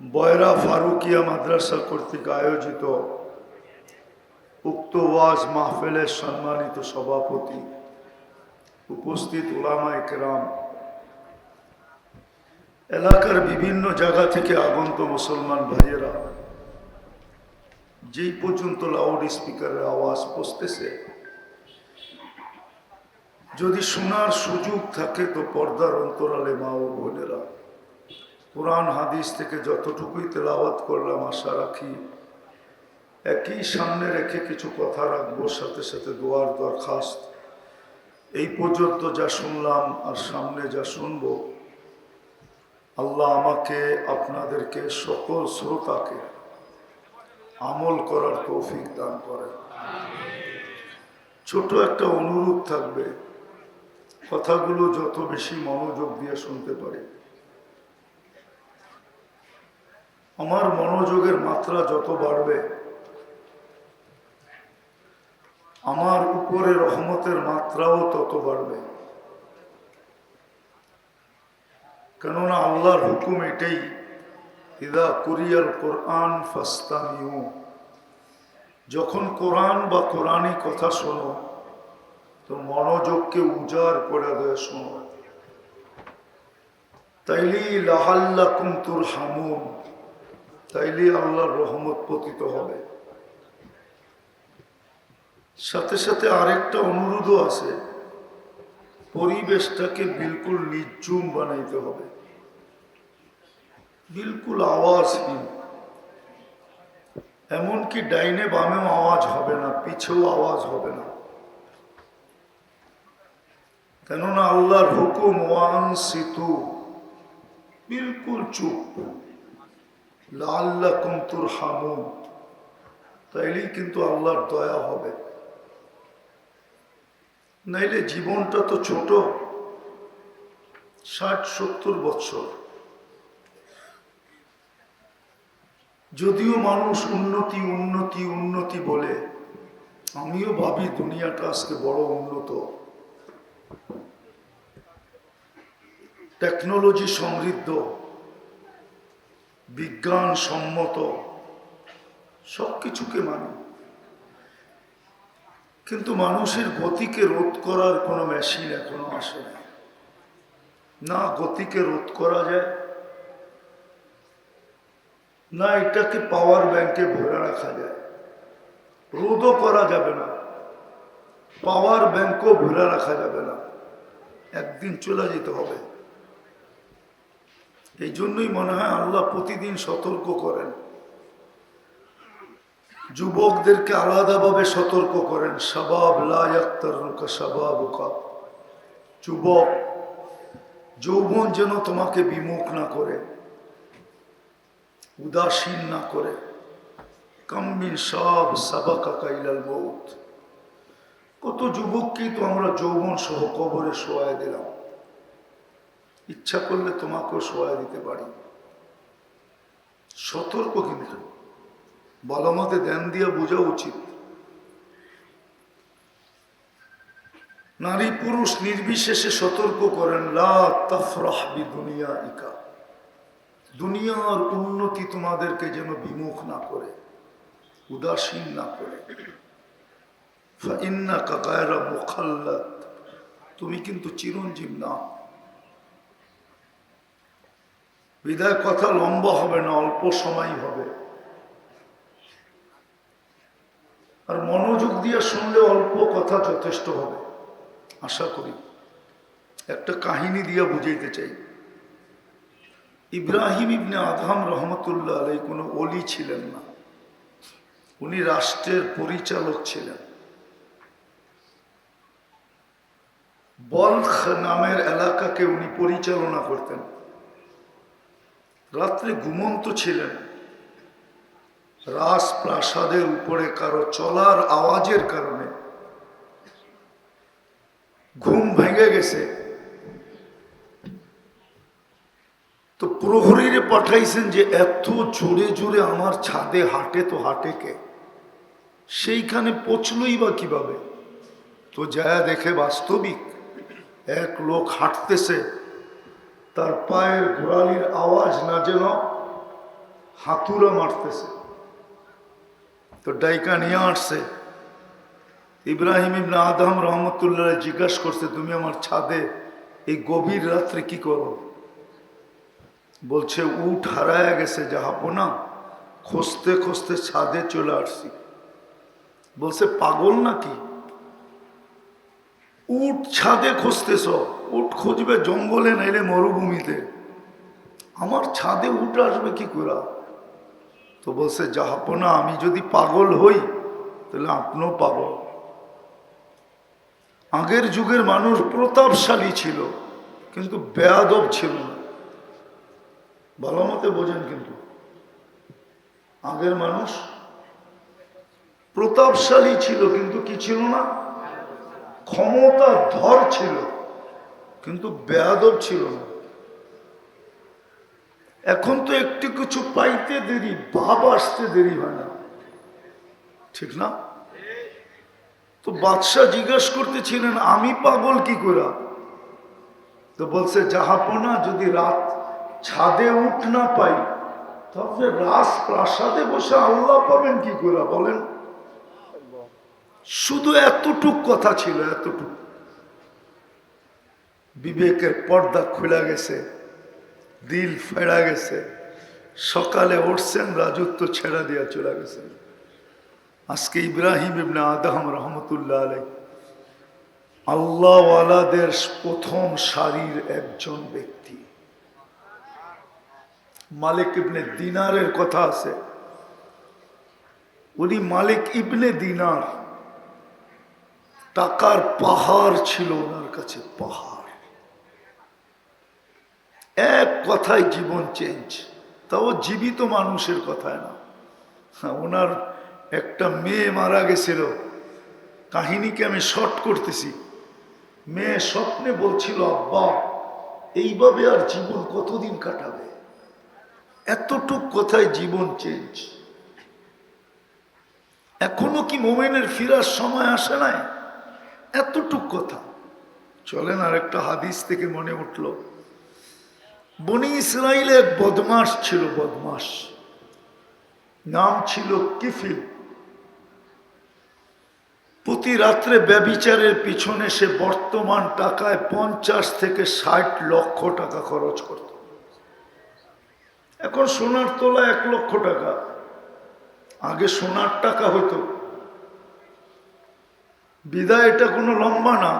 বয়রা ফারুকিয়া মাদ্রাসা কর্তৃক আয়োজিত উক্ত ওয়াজ মাহফিলের সম্মানিত সভাপতি উপস্থিত ওলামা একরাম। এলাকার বিভিন্ন জায়গা থেকে আগন্ত মুসলমান ভাইয়েরা যেই পর্যন্ত লাউড স্পিকারের আওয়াজ পৌঁছতেছে যদি শোনার সুযোগ থাকে তো পর্দার অন্তরালে মা ও বোনেরা কোরআন হাদিস থেকে যতটুকুই তেলাওয়াত করলাম, আশা রাখি একই সামনে রেখে কিছু কথা রাখব, সাথে সাথে দোয়ার দরখাস্ত। এই পর্যন্ত যা শুনলাম আর সামনে যা শুনব, আল্লাহ আমাকে, আপনাদেরকে, সকল শ্রোতাকে আমল করার তৌফিক দান করেন। ছোট একটা অনুরোধ থাকবে, কথাগুলো যত বেশি মনোযোগ দিয়ে শুনতে পারি। আমার মনোযোগের মাত্রা যত বাড়বে, আমার উপরে রহমতের মাত্রাও তত বাড়বে। কেননা আল্লাহর হুকুম এটাই, ইদা কুরিয়াল কোরআন ফাস্তামিউ। যখন কোরআন বা কোরআনই কথা শোনো, তো মনোযোগকে উজাড় করে দেয় শোনো। তাইলি লাহাল্লা কুন্তুর হামুন তাইলে আল্লাহর রহমত পতিত হবে। সাথে সাথে আরেকটা অনুরোধও আছে, পরিবেশটাকে বিলকুল নির্জুম বানাইতে হবে। বিলকুল আওয়াজহীন এমনকি ডাইনে বামেও আওয়াজ হবে না, পিছেও আওয়াজ হবে না। কেননা আল্লাহর হুকুম, ওয়ান সিতু, বিলকুল চুপ। লাল্লা কুমতুর হামুন তাইলেই কিন্তু আল্লাহর দয়া হবে। নাইলে জীবনটা তো ছোট, ষাট, সত্তর বছর। যদিও মানুষ উন্নতি উন্নতি উন্নতি বলে, আমিও ভাবি দুনিয়াটা আজকে বড় উন্নত। টেকনোলজি সমৃদ্ধ বিজ্ঞান সম্মত সব কিছুকে মানি। কিন্তু মানুষের গতিকে রোধ করার কোনো মেশিন এখনও আসে না না গতিকে রোধ করা যায়, না এটাকে পাওয়ার ব্যাংকে ভরে রাখা যায়। রোধও করা যাবে না, পাওয়ার ব্যাংকও ভরে রাখা যাবে না। একদিন চলে যেতে হবে। এই জন্যই মনে হয় আল্লাহ প্রতিদিন সতর্ক করেন। যুবকদেরকে আলাদাভাবে সতর্ক করেন। সবাব লাক্তারুকা সবাবুকা যুবক, যৌবন যেন তোমাকে বিমুখ না করে, উদাসীন না করে। কাম্মিন সব সাবাকা কাইলাল মৌত কত যুবককেই তো আমরা যৌবন সহ কবরে শোয়াই দিলাম। ইচ্ছা করলে তোমাকেও শোয়া দিতে পারি। সতর্ক কিন্তু। ভালো মতে ধ্যান দিয়ে বোঝা উচিত। নারী পুরুষ নির্বিশেষে সতর্ক করেন দুনিয়া ইকা দুনিয়ার উন্নতি তোমাদেরকে যেন বিমুখ না করে, উদাসীন না করে। ফাইন্না কাকায়রা মুখাল্লাত। তুমি কিন্তু চিরঞ্জীব না। বিদায় কথা লম্বা হবে না, অল্প সময় হবে। আর মনোযোগ দিয়ে শুনলে অল্প কথা যথেষ্ট হবে, আশা করি। একটা কাহিনী দিয়ে বুঝাইতে চাই। ইব্রাহিম ইবনে আদহাম রহমতুল্লাহ আলাই কোনো অলি ছিলেন না। উনি রাষ্ট্রের পরিচালক ছিলেন। বলখ নামের এলাকাকে উনি পরিচালনা করতেন। রাত্রে ঘুমন্ত ছিলেন। রাজপ্রাসাদের উপরে কারও চলার আওয়াজের কারণে। ঘুম ভেঙে গেছে। তো প্রহরীরে পাঠাইছেন যে, এত জোরে জোরে আমার ছাদে হাঁটে তো হাঁটে কে? সেইখানে পচলই বা কীভাবে? তো যা দেখে বাস্তবিক এক লোক হাঁটতেছে। তার পায়ের ঘোড়ালির আওয়াজ না যেন হাতুরা মারতেছে। তো ডাইকা নিয়ে আসছে। ইব্রাহিম ইবনা আদম রহমতুল্লাহ জিজ্ঞাসা করছে, তুমি আমার ছাদে এই গভীর রাত্রে কি করো? বলছে উঠ হারায় গেছে না, খুঁজতে খুঁজতে ছাদে চলে আসছি। বলছে, পাগল নাকি? উট ছাদে খুঁজতেছ? উট খুঁজবে জঙ্গলে, নাইলে মরুভূমিতে। আমার ছাদে উঠ আসবে কি করে? তো বলছে জাহাপনা আমি যদি পাগল হই, তাহলে আপনিও পাগল। আগের যুগের মানুষ প্রতাপশালী ছিল, কিন্তু বেয়াদব ছিল না। ভালো মতে বোঝেন কিন্তু। আগের মানুষ প্রতাপশালী ছিল, কিন্তু কি ছিল না? ক্ষমতা ধর ছিল। কিন্তু বেয়াদব ছিল না। এখন তো একটু কিছু পাইতে দেরি, ভাব আসতে দেরি হয় না। ঠিক না? তো বাদশাহ জিজ্ঞাসা করতেছিলেন, আমি পাগল কি করে তো বলছে, জাহাপনা যদি রাত ছাদে উঠ না পাই তাহলে রাস প্রাসাদে বসে আল্লাহ পাবেন কি করে বলেন? শুধু এতটুক কথা ছিল, এতটুক। বিবেকের পর্দা খুলে গেছে, দিল ফেরা গেছে, সকালে উঠছেন, রাজত্ব ছেড়া দিয়া চলে গেছেন। আজকে ইব্রাহিম ইবনে আদম রহমতুল্লাহ আলাই আল্লাহওয়ালাদের প্রথম সারির একজন ব্যক্তি। মালিক ইবনে দিনারের কথা আছে। উনি মালিক ইবনে দিনার। টাকার পাহাড় ছিল ওনার কাছে পাহাড়। এক কথায় জীবন চেঞ্জ তাও জীবিত মানুষের কথায় না। ওনার একটা মেয়ে মারা গেছিল। কাহিনীকে আমি শর্ট করতেছি। মেয়ে স্বপ্নে বলছিল, আব্বা, এইভাবে আর জীবন কতদিন কাটাবে? এতটুক কথায় জীবন চেঞ্জ এখনও কি মোমেনের ফিরার সময় আসে নাই? এতটুক কথা। চলেন আর একটা হাদিস থেকে মনে উঠল। বনি ইসরায়েলে বদমাস ছিল বদমাস নাম ছিল কিফিল। প্রতি রাত্রে ব্যবিচারের পিছনে সে বর্তমান টাকায় পঞ্চাশ থেকে ষাট লক্ষ টাকা খরচ করত। এখন সোনার তোলা এক লক্ষ টাকা। আগে সোনার টাকা হতো। বিদায় এটা কোনো লম্বা না।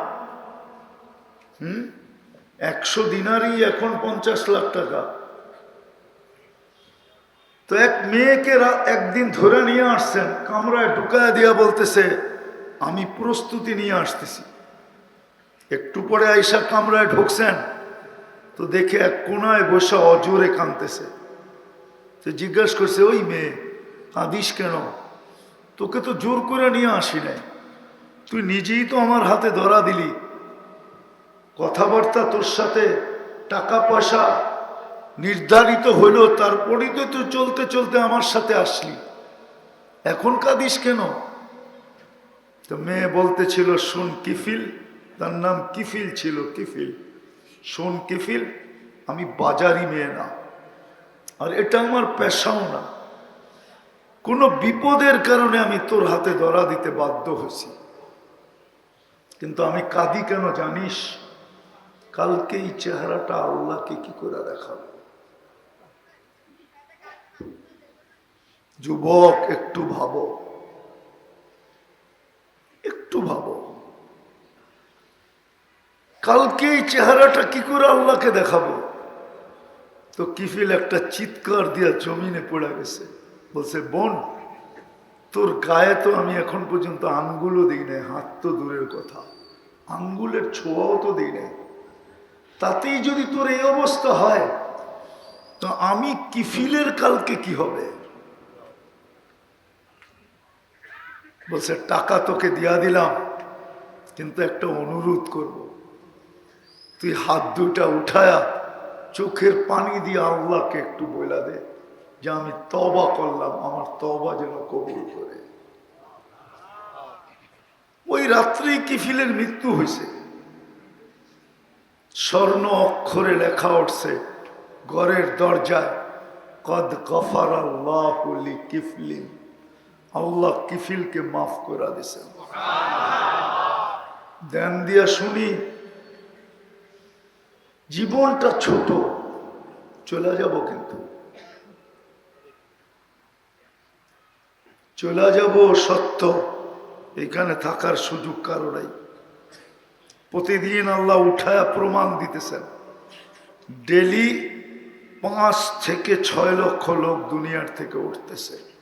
হুম? একশো দিনারই এখন পঞ্চাশ লাখ টাকা। তো এক মেয়েকে একদিন ধরে নিয়ে আসছেন, কামরায় ঢুকায় দিয়া বলতেছে, আমি প্রস্তুতি নিয়ে আসতেছি। একটু পরে আইসা কামরায় ঢুকছেন, তো দেখে এক কোনায় বসে অজোরে কাঁদতেছে। তো জিজ্ঞাসা করছে, ওই মেয়ে, কাঁদিস কেন? তোকে তো জোর করে নিয়ে আসি নাই। তুই নিজেই তো আমার হাতে ধরা দিলি। কথাবার্তা তোর সাথে, টাকা পয়সা নির্ধারিত হইল তারপরেই তো তুই চলতে চলতে আমার সাথে আসলি। এখন কাঁদিস কেন? তো মেয়ে বলতেছিল, শোন, কিফিল। তার নাম কিফিল ছিল, কিফিল। শোন, কিফিল, আমি বাজারি মেয়ে না, আর এটা আমার পেশাও না। কোনো বিপদের কারণে আমি তোর হাতে ধরা দিতে বাধ্য হয়েছি। কিন্তু আমি কাঁদি কেন জানিস? কালকে এই চেহারাটা আল্লাহকে কি করে দেখাবো? যুবক, একটু ভাবো। একটু ভাবো। কালকে এই চেহারাটা কি করে আল্লাহকে দেখাবো? তো কিফিল একটা চিৎকার দিয়া জমিনে পড়ে গেছে। বলছে, বোন, তোর গায়ে তো আমি এখন পর্যন্ত আঙ্গুলও দিই নাই, হাত তো দূরের কথা। আঙ্গুলের ছোঁয়াও তো দিই নাই। তাতেই যদি তোর এই অবস্থা হয়, তো আমি কিফিলের কালকে কি হবে? বলছে, টাকা তোকে দিয়া দিলাম, কিন্তু একটা অনুরোধ করব। তুই হাত দুটা উঠায়া চোখের পানি দিয়ে আল্লাহকে একটু বইলা দে, যে আমি তবা করলাম, আমার তবা যেন কবুল করে। ওই রাত্রেই কিফিলের মৃত্যু হয়েছে স্বর্ণ অক্ষরে লেখা উঠছে ঘরের দরজায়, কদ কফার আল্লাহ কিফলিন আল্লাহ কিফিলকে মাফ করে দিছেন দেন দিয়া শুনি, জীবনটা ছোট, চলে যাব কিন্তু। চলে যাব সত্য, এখানে থাকার সুযোগ কারও নাই। প্রতিদিন আল্লাহ উঠায়া প্রমাণ দিতেছেন। ডেলি পাঁচ থেকে ছয় লক্ষ লোক দুনিয়ার থেকে উঠতেছে।